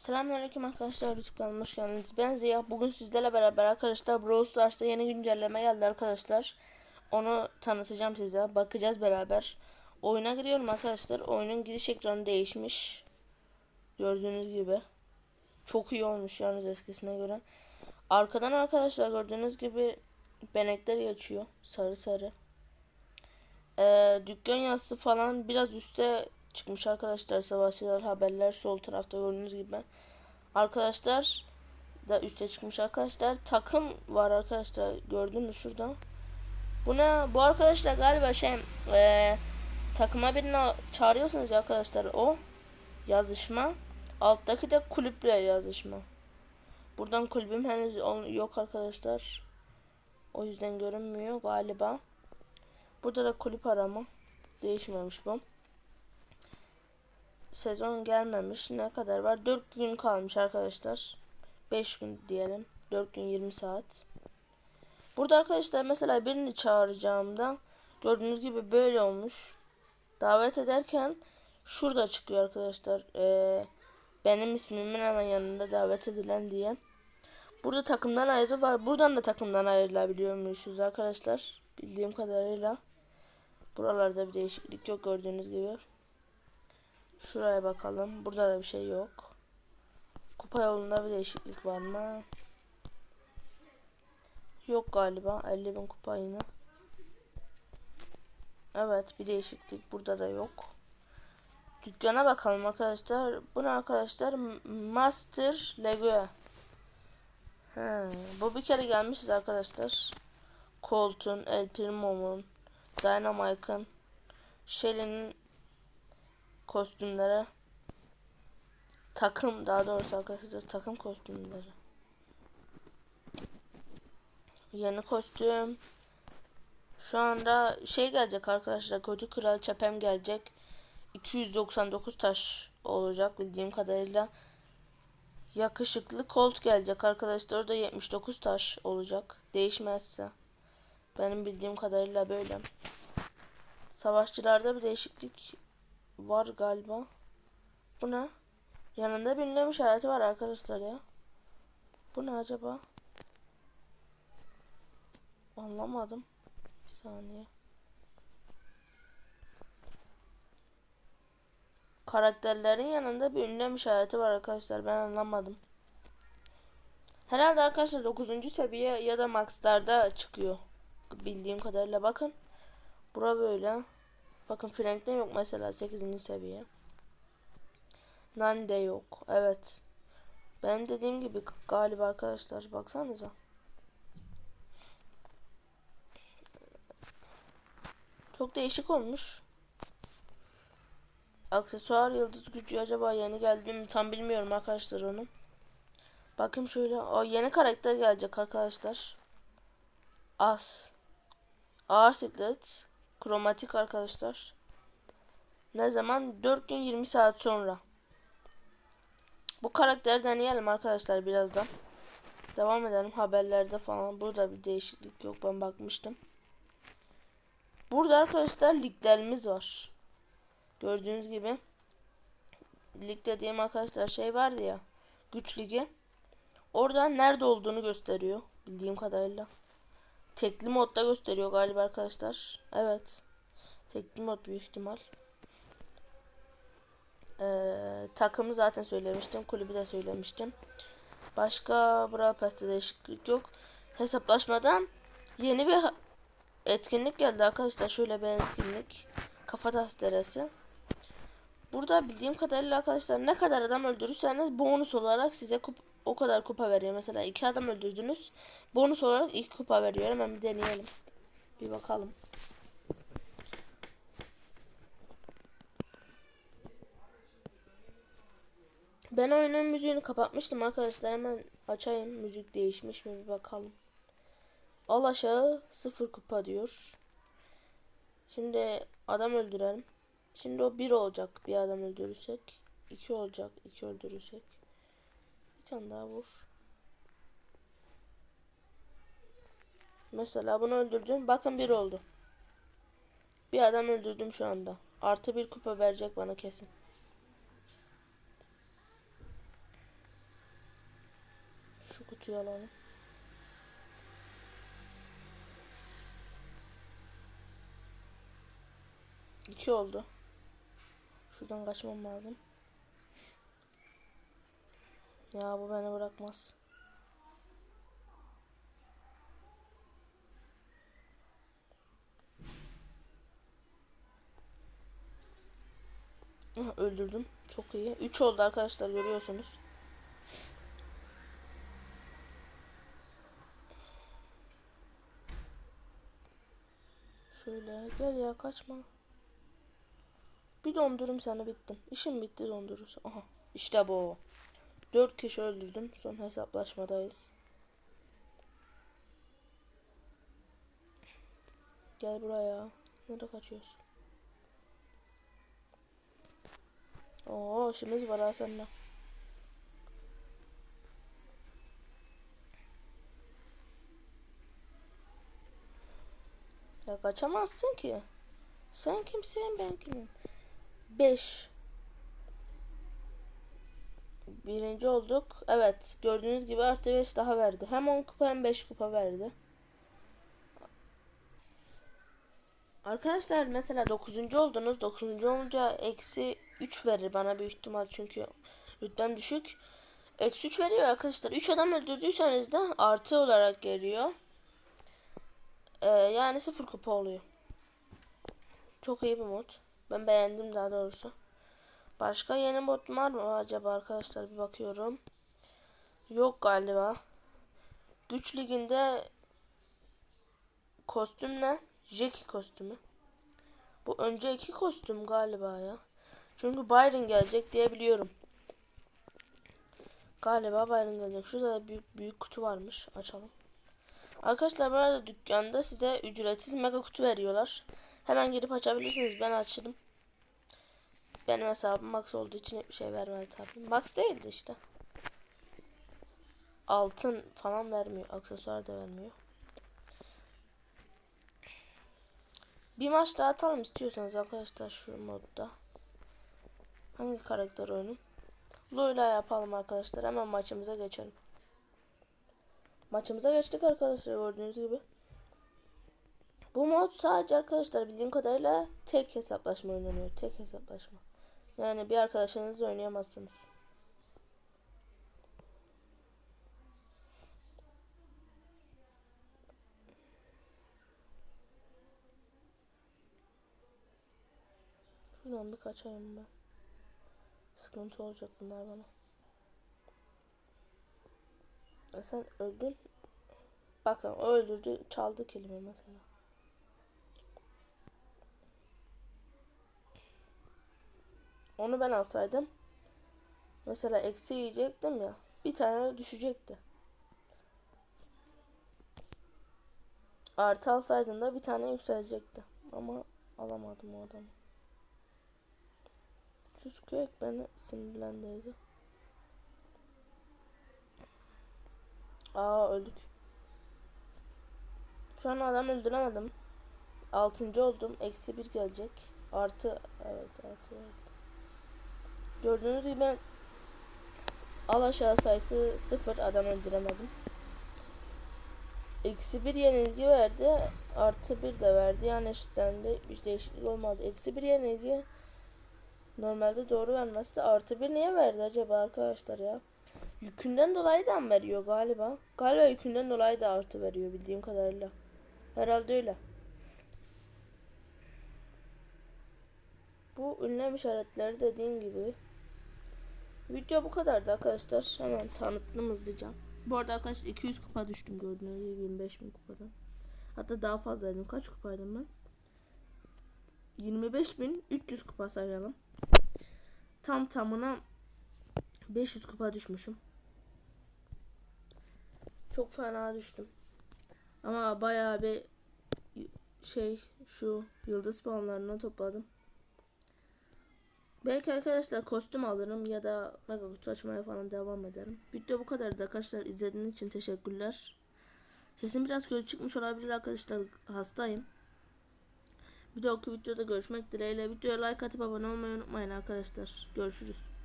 Selamünaleyküm arkadaşlar YouTube kanalıma hoş geldiniz. Ben Ziya. Bugün sizlerle beraber arkadaşlar Brawl Stars'ta yeni güncelleme geldi arkadaşlar. Onu tanıtacağım size. Bakacağız beraber. Oyuna giriyorum arkadaşlar. Oyunun giriş ekranı değişmiş. Gördüğünüz gibi. Çok iyi olmuş yalnız eskisine göre. Arkadan arkadaşlar gördüğünüz gibi benekler geçiyor. Sarı sarı. Ee, dükkan yazısı falan biraz üste çıkmış arkadaşlar. Savaşçılar haberler sol tarafta gördüğünüz gibi. Arkadaşlar da üste çıkmış arkadaşlar. Takım var arkadaşlar. Gördün mü şurada? Bu ne? Bu arkadaşlar galiba şey ee, takıma birini çağırıyorsunuz arkadaşlar. O yazışma. Alttaki de kulüple yazışma. Buradan kulübüm henüz yok arkadaşlar. O yüzden görünmüyor galiba. Burada da kulüp arama. Değişmemiş bu. Sezon gelmemiş. Ne kadar var? 4 gün kalmış arkadaşlar. 5 gün diyelim. 4 gün 20 saat. Burada arkadaşlar mesela birini çağıracağımda gördüğünüz gibi böyle olmuş. Davet ederken şurada çıkıyor arkadaşlar. Ee, benim ismimin hemen yanında davet edilen diye. Burada takımdan ayrı var. Buradan da takımdan ayrılabiliyormuşuz arkadaşlar. Bildiğim kadarıyla. Buralarda bir değişiklik yok gördüğünüz gibi. Şuraya bakalım. Burada da bir şey yok. Kupa yolunda bir değişiklik var mı? Yok galiba. 50 bin kupa yine. Evet bir değişiklik burada da yok. Dükkana bakalım arkadaşlar. Bu ne arkadaşlar? Master Lego. He, bu bir kere gelmişiz arkadaşlar. Colt'un, El Primo'nun, Dynamite'ın, Shelly'nin kostümlere takım daha doğrusu arkadaşlar takım kostümleri. Yeni kostüm. Şu anda şey gelecek arkadaşlar. Kötü Kral Çepem gelecek. 299 taş olacak bildiğim kadarıyla. Yakışıklı Colt gelecek arkadaşlar. Orada 79 taş olacak. Değişmezse. Benim bildiğim kadarıyla böyle. Savaşçılarda bir değişiklik var galiba. Bu ne? Yanında bir ünlem işareti var arkadaşlar ya. Bu ne acaba? Anlamadım. Bir saniye. Karakterlerin yanında bir ünlem işareti var arkadaşlar. Ben anlamadım. Herhalde arkadaşlar 9. seviye ya da max'larda çıkıyor. Bildiğim kadarıyla bakın. Bura böyle. Bakın Frank'te yok mesela 8. seviye. Nani'de yok. Evet. Ben dediğim gibi galiba arkadaşlar baksanıza. Çok değişik olmuş. Aksesuar yıldız gücü acaba yeni geldi mi tam bilmiyorum arkadaşlar onu. Bakın şöyle o yeni karakter gelecek arkadaşlar. As. Ağır. Kromatik arkadaşlar. Ne zaman? 4 gün 20 saat sonra. Bu karakteri deneyelim arkadaşlar birazdan. Devam edelim haberlerde falan. Burada bir değişiklik yok ben bakmıştım. Burada arkadaşlar liglerimiz var. Gördüğünüz gibi. Lig dediğim arkadaşlar şey vardı ya. Güç ligi. Orada nerede olduğunu gösteriyor. Bildiğim kadarıyla. Tekli modda gösteriyor galiba arkadaşlar. Evet. Tekli mod büyük ihtimal. Ee, takımı zaten söylemiştim. Kulübü de söylemiştim. Başka Brawl Pass'te değişiklik yok. Hesaplaşmadan yeni bir etkinlik geldi arkadaşlar. Şöyle bir etkinlik. Kafa tasteresi. Burada bildiğim kadarıyla arkadaşlar ne kadar adam öldürürseniz bonus olarak size kup o kadar kupa veriyor. Mesela iki adam öldürdünüz. Bonus olarak iki kupa veriyor. Hemen bir deneyelim. Bir bakalım. Ben oyunun müziğini kapatmıştım arkadaşlar. Hemen açayım. Müzik değişmiş mi bir bakalım. Al aşağı sıfır kupa diyor. Şimdi adam öldürelim. Şimdi o bir olacak bir adam öldürürsek. iki olacak iki öldürürsek. Bir tane daha vur. Mesela bunu öldürdüm. Bakın bir oldu. Bir adam öldürdüm şu anda. Artı bir kupa verecek bana kesin. Kutuyu alalım. İki oldu. Şuradan kaçmam lazım. Ya bu beni bırakmaz. Aha, Öldürdüm. Çok iyi. 3 oldu arkadaşlar görüyorsunuz. Şöyle gel ya kaçma. Bir dondurum seni bittim. İşim bitti dondurursa. Aha işte bu. 4 kişi öldürdüm. Son hesaplaşmadayız. Gel buraya. Nereye kaçıyorsun? Oo işimiz var ha seninle. Ya kaçamazsın ki. Sen kimsin ben kimim? 5 Birinci olduk. Evet gördüğünüz gibi artı 5 daha verdi. Hem 10 kupa hem 5 kupa verdi. Arkadaşlar mesela 9. oldunuz. 9. olunca eksi 3 verir bana büyük ihtimal çünkü rütbem düşük. Eksi 3 veriyor arkadaşlar. 3 adam öldürdüyseniz de artı olarak geliyor. Ee, yani 0 kupa oluyor. Çok iyi bir mod. Ben beğendim daha doğrusu. Başka yeni mod var mı acaba arkadaşlar bir bakıyorum. Yok galiba. Güç liginde kostüm ne? Jackie kostümü. Bu önceki kostüm galiba ya. Çünkü Byron gelecek diye biliyorum. Galiba Byron gelecek. Şurada da büyük, büyük kutu varmış. Açalım. Arkadaşlar bu arada dükkanda size ücretsiz mega kutu veriyorlar. Hemen girip açabilirsiniz. Ben açtım. Benim hesabım max olduğu için hiçbir şey vermedi tabii. Max değildi işte. Altın falan vermiyor. Aksesuar da vermiyor. Bir maç daha atalım istiyorsanız arkadaşlar şu modda. Hangi karakter oyunum? Loyla yapalım arkadaşlar. Hemen maçımıza geçelim. Maçımıza geçtik arkadaşlar gördüğünüz gibi. Bu mod sadece arkadaşlar bildiğim kadarıyla tek hesaplaşma oynanıyor. Tek hesaplaşma. Yani bir arkadaşınızla oynayamazsınız. Şuradan bir kaçayım ben. Sıkıntı olacak bunlar bana. E sen öldün. Bakın öldürdü çaldı kelime mesela. Onu ben alsaydım mesela eksi yiyecektim ya bir tane düşecekti. Artı alsaydım da bir tane yükselecekti. Ama alamadım o adamı. Şu Squeak beni sinirlendirdi. Aa öldük. Şu an adam öldüremedim. Altıncı oldum. Eksi bir gelecek. Artı evet artı evet. Gördüğünüz gibi al aşağı sayısı sıfır adam öldüremedim. Eksi bir yenilgi verdi. Artı bir de verdi. Yani eşitlendi. Bir değişiklik olmadı. Eksi bir yenilgi normalde doğru vermesi de artı bir niye verdi acaba arkadaşlar ya? Yükünden dolayı da mı veriyor galiba? Galiba yükünden dolayı da artı veriyor bildiğim kadarıyla. Herhalde öyle. Bu ünlem işaretleri dediğim gibi Video bu kadardı arkadaşlar. Hemen tanıttım hızlıca. Bu arada arkadaşlar 200 kupa düştüm gördüğünüz gibi 25 bin kupadan. Hatta daha fazlaydım. Kaç kupaydım ben? 25.300 kupa sayalım. Tam tamına 500 kupa düşmüşüm. Çok fena düştüm. Ama bayağı bir şey şu yıldız puanlarını topladım. Belki arkadaşlar kostüm alırım ya da mega kutu açmaya falan devam ederim. Video bu kadardı arkadaşlar. İzlediğiniz için teşekkürler. Sesim biraz kötü çıkmış olabilir arkadaşlar. Hastayım. Bir dahaki videoda görüşmek dileğiyle. Videoya like atıp abone olmayı unutmayın arkadaşlar. Görüşürüz.